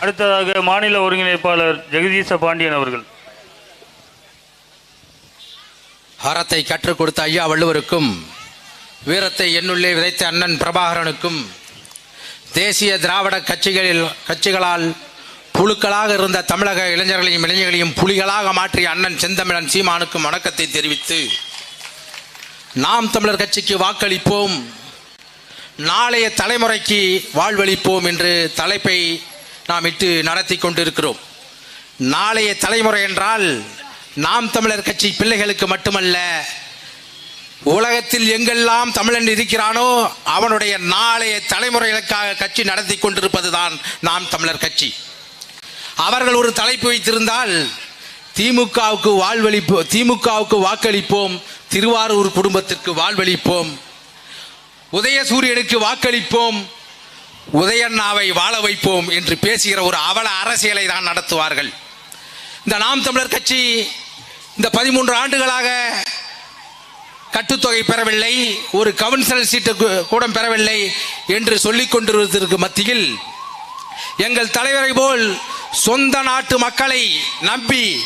அடுத்ததாக மாநில ஒருங்கிணைப்பாளர் ஜெகதீச பாண்டியன் அவர்கள். அறத்தை கற்றுக் கொடுத்த ஐயா வள்ளுவருக்கும் வீரத்தை என்னுள்ளே விதைத்த அண்ணன் பிரபாகரனுக்கும் தேசிய திராவிட கட்சிகளில் கட்சிகளால் புழுக்களாக இருந்த தமிழக இளைஞர்களையும் இளைஞர்களையும் புலிகளாக மாற்றிய அண்ணன் செந்தமிழன் சீமானுக்கும் வணக்கத்தை தெரிவித்து நாம் தமிழர் கட்சிக்கு வாக்களிப்போம். நாளைய தலைமுறைக்கு வாழ்வளிப்போம் என்று தலைப்பை நாம் இட்டு நடத்தி கொண்டிருக்கிறோம். நாளைய தலைமுறை என்றால் நாம் தமிழர் கட்சி பிள்ளைகளுக்கு மட்டுமல்ல உலகத்தில் எங்கெல்லாம் தமிழன் இருக்கிறானோ அவனுடைய நாளைய தலைமுறைகளுக்காக கட்சி நடத்தி கொண்டிருப்பதுதான் நாம் தமிழர் கட்சி. அவர்கள் ஒரு தலைப்பு வைத்திருந்தால் திமுகவுக்கு வாழ்வளிப்போம் திமுகவுக்கு வாக்களிப்போம் திருவாரூர் குடும்பத்திற்கு வாழ்வளிப்போம் உதயசூரியனுக்கு வாக்களிப்போம் உதயண்ணாவை வாழ வைப்போம் என்று பேசுகிற ஒரு அவல அரசியலை தான் நடத்துவார்கள். இந்த நாம் தமிழர் கட்சி இந்த பதிமூன்று ஆண்டுகளாக கட்டுத்தொகை பெறவில்லை ஒரு கவுன்சிலர் சீட்டு கூட பெறவில்லை என்று சொல்லிக் கொண்டிருப்பதற்கு மத்தியில் எங்கள் தலைவரை போல் சொந்த நாட்டு மக்களை நம்பி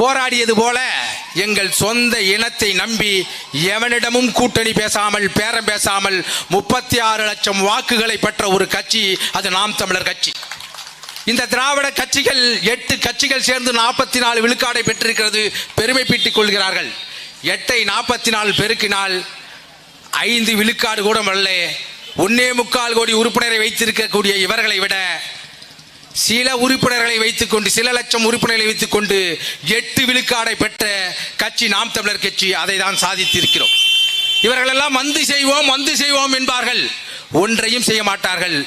போராடியது போல எங்கள் சொந்த இனத்தை நம்பி எவனிடமும் கூட்டணி பேசாமல் பேரம் பேசாமல் முப்பத்தி ஆறு லட்சம் வாக்குகளை பெற்ற ஒரு கட்சி அது நாம் தமிழர் கட்சி. இந்த திராவிட கட்சிகள் எட்டு கட்சிகள் சேர்ந்து நாற்பத்தி நாலு விழுக்காடை பெற்றிருக்கிறது பெருமை பீட்டிக் கொள்கிறார்கள். எட்டை நாற்பத்தி நாலு பெருக்கினால் ஐந்து விழுக்காடு கூட வரல ஒன்னே முக்கால் கோடி உறுப்பினரை வைத்திருக்கக்கூடிய இவர்களை விட சில உறுப்பினர்களை வைத்துக்கொண்டு சில லட்சம் உறுப்பினர்களை வைத்துக்கொண்டு எட்டு விழுக்காடை பெற்ற கட்சி நாம் தமிழர் கட்சி அதை தான் சாதித்திருக்கிறோம். இவர்களெல்லாம் வந்து செய்வோம் வந்து செய்வோம் என்பார்கள். ஒன்றையும் செய்ய மாட்டார்கள்.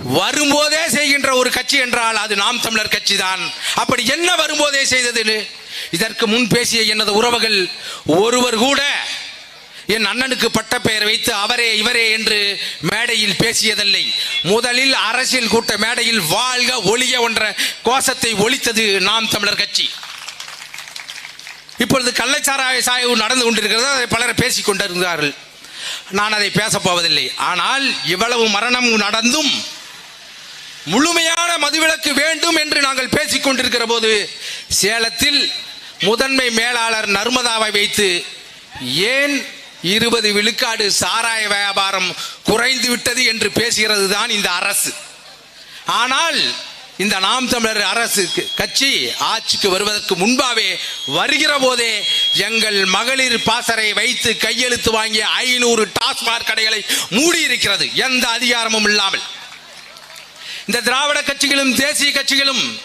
வரும்போதே செய்கின்ற ஒரு கட்சி என்றால் அது நாம் தமிழர் கட்சி தான். அப்படி என்ன வரும்போதே செய்தது இதற்கு முன் பேசிய எனது உறவுகள் ஒருவர் கூட என் அண்ணனுக்கு பட்ட பெயர் வைத்து அவரே இவரே என்று மேடையில் பேசியதில்லை. முதலில் அரசியல் கூட்ட மேடையில் வாழ்க ஒளிய என்ற கோஷத்தை ஒழித்தது நாம் தமிழர் கட்சி. இப்பொழுது கள்ளச்சாராய சாய்வு நடந்து கொண்டிருக்கிறது அதை பலர் பேசிக் கொண்டிருந்தார்கள். நான் அதை பேசப்போவதில்லை ஆனால் இவ்வளவு மரணம் நடந்தும் முழுமையான மதுவிலக்கு வேண்டும் என்று நாங்கள் பேசிக் கொண்டிருக்கிற போது சேலத்தில் முதன்மை மேலாளர் நர்மதாவை வைத்து ஏன் இருபது விழுக்காடு சாராய வியாபாரம் குறைந்து விட்டது என்று பேசுகிறது தான் இந்த அரசு. ஆனால் இந்த நாம் தமிழர் அரசு கட்சி ஆட்சிக்கு வருவதற்கு முன்பாவே வருகிற போதே எங்கள் மகளிர் பாசறை வைத்து கையெழுத்து வாங்கிய ஐநூறு டாஸ்மாக் கடைகளை மூடி இருக்கிறது எந்த அதிகாரமும் இல்லாமல். இந்த திராவிட கட்சிகளும் தேசிய கட்சிகளும்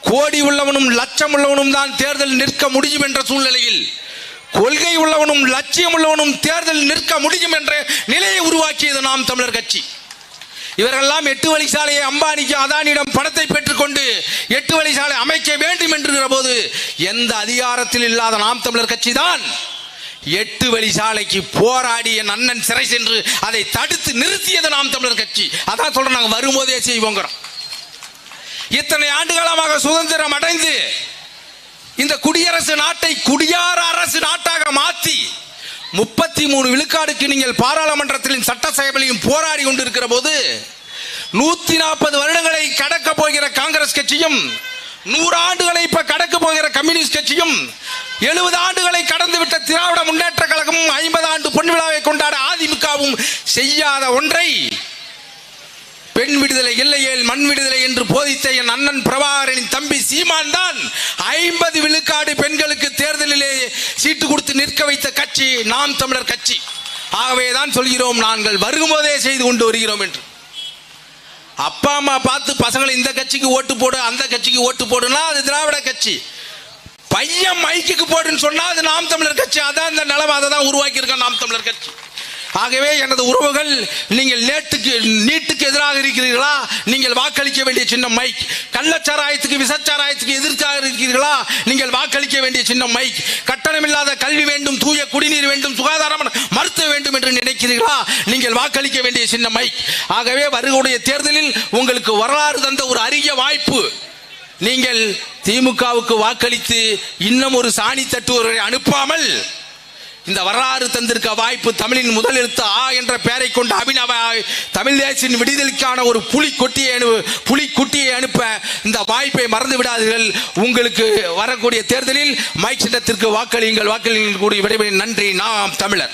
கோடி உள்ளவனும் லட்சம் உள்ளவனும் தான் தேர்தல் நிற்க முடியும் என்ற சூழ்நிலையில் கொள்கை உள்ளவனும் லட்சியம் உள்ளவனும் தேர்தல் நிற்க முடியும் என்ற நிலையை உருவாக்கியது நாம் தமிழர் கட்சி. இவரெல்லாம் எட்டு வழி சாலையை அம்பானிக்கு அதானியிடம் பணத்தை பெற்றுக்கொண்டு எட்டு வழி சாலை அமைக்க வேண்டும் என்கிற போது எந்த அதிகாரத்தில் இல்லாத நாம் தமிழர் கட்சி தான் எட்டு வழி சாலைக்கு போராடி என் அண்ணன் சிறை சென்று அதை தடுத்து நிறுத்தியது நாம் தமிழர் கட்சி. அதான் சொல்றோம் நாங்க வரும்போதே செய்வோங்கிறோம். இத்தனை ஆண்டுகாலமாக சுதந்திரம் அடைந்து இந்த குடியரசு நாட்டை குடியார அரசு நாட்டை மாற்றி முப்பத்தி மூணு விழுக்காடுக்கு நீங்கள் பாராளுமன்றத்திலும் சட்டசபையிலும் போராடி கொண்டிருக்கிற போது நூத்தி நாற்பது வருடங்களை கடக்க போகிற காங்கிரஸ் கட்சியும் நூறு ஆண்டுகளை இப்ப கடக்க போகிற கம்யூனிஸ்ட் கட்சியும் எழுபது ஆண்டுகளை கடந்து விட்ட திராவிட முன்னேற்ற கழகமும் ஐம்பது ஆண்டு பொன் விழாவை கொண்டாட அதிமுகவும் செய்யாத ஒன்றை பெண் விடுதலை இல்லையேல் மண் விடுதலை என்று போதித்த என் அண்ணன் பிரபாகரனின் தம்பி சீமான் தான் ஐம்பது விழுக்காடு பெண்களுக்கு தேர்தலிலே சீட்டு கொடுத்து நிற்க வைத்த கட்சி நாம் தமிழர் கட்சி. ஆகவே தான் சொல்கிறோம் நாங்கள் வருகும்போதே செய்து கொண்டு வருகிறோம் என்று. அப்பா அம்மா பார்த்து பசங்களை இந்த கட்சிக்கு ஓட்டு போடு அந்த கட்சிக்கு ஓட்டு போடுனா அது திராவிட கட்சி. பையன் மைக்குக்கு போடுன்னு சொன்னால் அது நாம் தமிழர் கட்சி. அதான் இந்த நிலைமை அதை தான் உருவாக்கி நாம் தமிழர் கட்சி. ஆகவே எனது உறவுகள் நீங்கள் நேட்டுக்கு நீட்டுக்கு எதிராக இருக்கிறீர்களா? நீங்கள் வாக்களிக்க வேண்டிய சின்ன மைக். கள்ளச்சாராயத்துக்கு விசச்சாராயத்துக்கு எதிர்த்தாக இருக்கிறீர்களா? நீங்கள் வாக்களிக்க வேண்டிய சின்ன மைக். கட்டணமில்லாத கல்வி வேண்டும் தூய குடிநீர் வேண்டும் சுகாதாரம் மருத்துவ வேண்டும் என்று நினைக்கிறீர்களா? நீங்கள் வாக்களிக்க வேண்டிய சின்ன மைக். ஆகவே வருகையுடைய தேர்தலில் உங்களுக்கு வரலாறு தந்த ஒரு அரிய வாய்ப்பு. நீங்கள் திமுகவுக்கு வாக்களித்து இன்னும் ஒரு சாணி தட்டுவரை அனுப்பாமல் இந்த வரலாறு தந்திருக்க வாய்ப்பு தமிழின் முதல் எழுத்து ஆ என்ற பெயரை கொண்ட அபிநவ தமிழ் தேசின் விடுதலைக்கான ஒரு புலி கொட்டியை அனுப்பு புலி குட்டியை அனுப்ப இந்த வாய்ப்பை மறந்து விடாதீர்கள். உங்களுக்கு வரக்கூடிய தேர்தலில் மைக் சின்னத்திற்கு வாக்களியுங்கள். வாக்களியுங்கள் கூடிய விடைபெறும் நன்றி. நாம் தமிழர்.